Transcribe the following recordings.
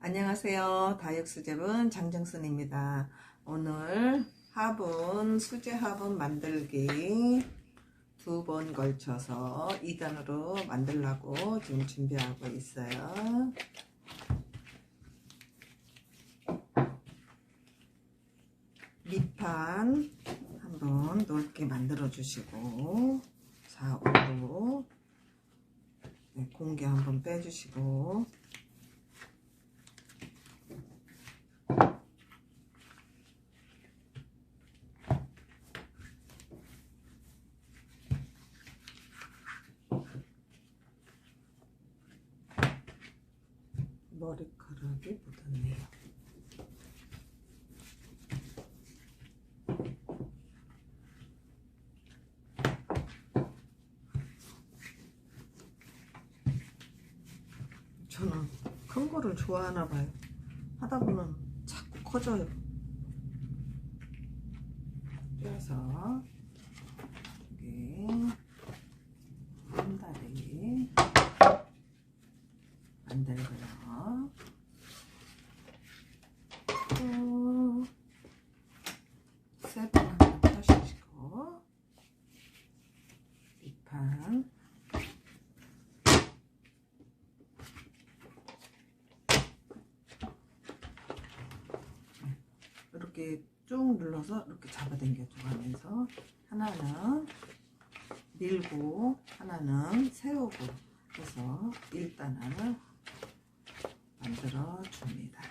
안녕하세요. 다육 수제분 장정순입니다. 오늘 화분, 수제 화분 만들기 두 번 걸쳐서 2단으로 만들려고 지금 준비하고 있어요. 밑판 한번 넓게 만들어 주시고 좌우로 네, 공기 한번 빼주시고 머리카락이 묻었네요. 저는 큰 거를 좋아하나 봐요. 하다 보면 자꾸 커져요. 그래서 여기 한 다리 만들고요. 또 한번 펴주시고 밑판 이렇게 쭉 눌러서 이렇게 잡아당겨 주면서 하나는 밀고 하나는 세우고 해서 1단을 만들어 줍니다.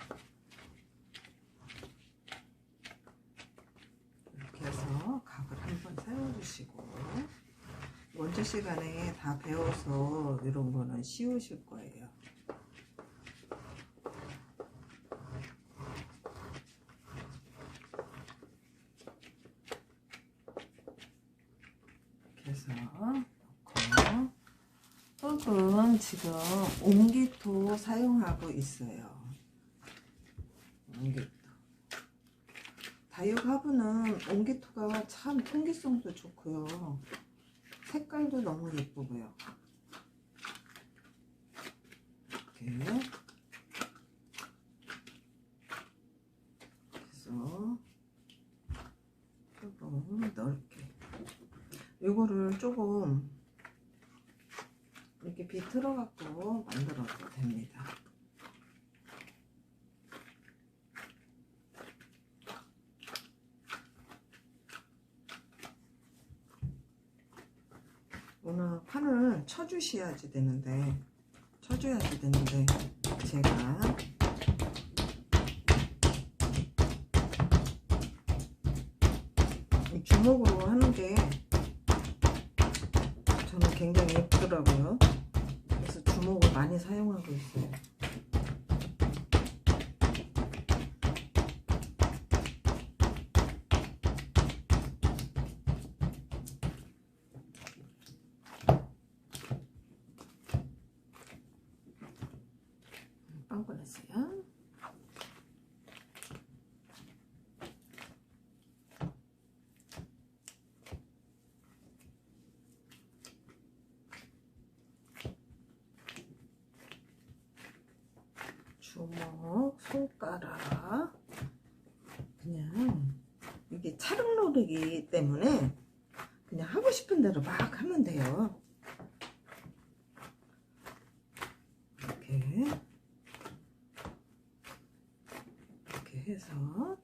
이렇게 해서 각을 한번 세워주시고 원주 시간에 다 배워서 이런 거는 쉬우실 거예요. 흙은 지금 옹기토 사용하고 있어요. 옹기토. 다육 화분은 옹기토가 참 통기성도 좋고요. 색깔도 너무 예쁘고요. 이렇게. 그래서 조금 넓게. 이거를 조금 이렇게 비틀어 갖고 만들어도 됩니다. 판을 쳐주셔야지 되는데 쳐줘야지 되는데 제가 이 주먹으로 하는 게 저는 굉장히 예쁘더라고요. 그래서 주먹을 많이 사용하고 있어요. 빵 꺼냈어요. 주먹, 손가락 그냥 이게 촬영놀이기 때문에 그냥 하고 싶은 대로 막 하면 돼요. 이렇게 이렇게 해서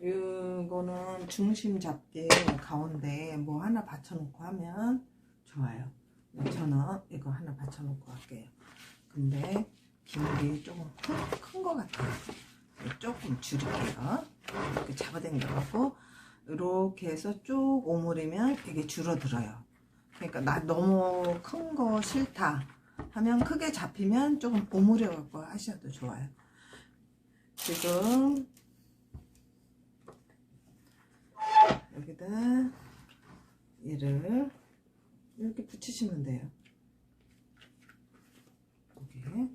이거는 중심 잡게 가운데 뭐 하나 받쳐놓고 하면 좋아요. 저는 이거 하나 받쳐놓고 할게요. 근데 기물이 조금 큰 것 같아요. 조금 줄일게요. 이렇게 잡아당겨갖고 이렇게 해서 쭉 오므리면 이게 줄어들어요. 그러니까 나 너무 큰 거 싫다 하면 크게 잡히면 조금 오므려갖고 하셔도 좋아요. 지금 여기다 얘를 이렇게 붙이시면 돼요. 여기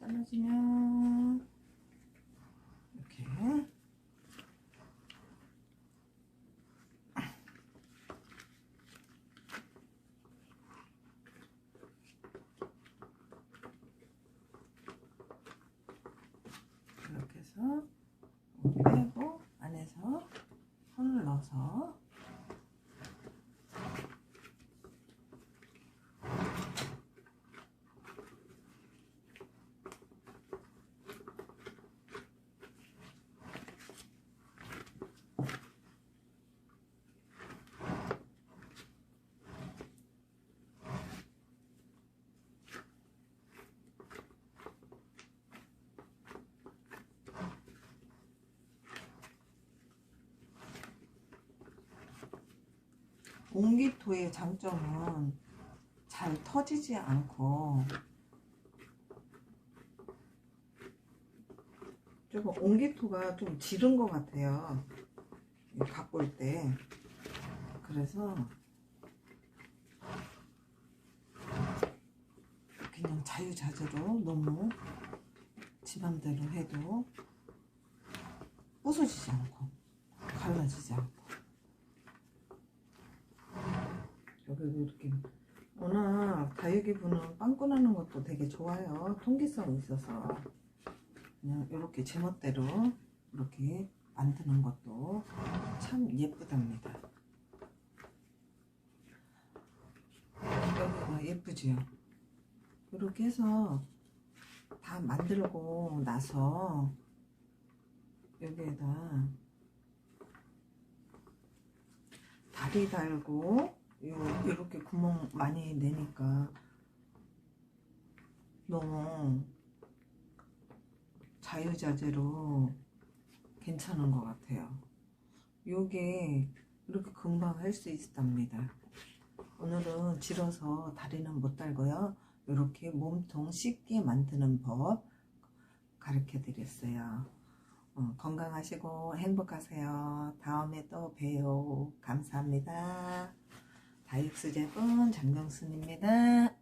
잘라주면 이렇게 해서 빼고 안에서 손을 넣어서 옹기토의 장점은 잘 터지지 않고 조금 옹기토가 좀 지른 것 같아요. 올 때. 그래서 그냥 자유자재로 너무 지 맘대로 해도 부서지지 않고 갈라지지 않고 여기도 이렇게. 워낙 다육이 분은 빵꾸 나는 것도 되게 좋아요. 통기성이 있어서. 그냥 이렇게 제멋대로 이렇게 만드는 것도 참 예쁘답니다. 여기가 예쁘지요 이렇게 해서 다 만들고 나서 여기에다 다리 달고 요, 이렇게 구멍 많이 내니까 너무 자유자재로 괜찮은 것 같아요. 요게 이렇게 금방 할 수 있답니다. 오늘은 질어서 다리는 못 달고요. 이렇게 몸통 쉽게 만드는 법 가르쳐 드렸어요. 어, 건강하시고 행복하세요. 다음에 또 봬요. 감사합니다. 다육수제분 장명순입니다.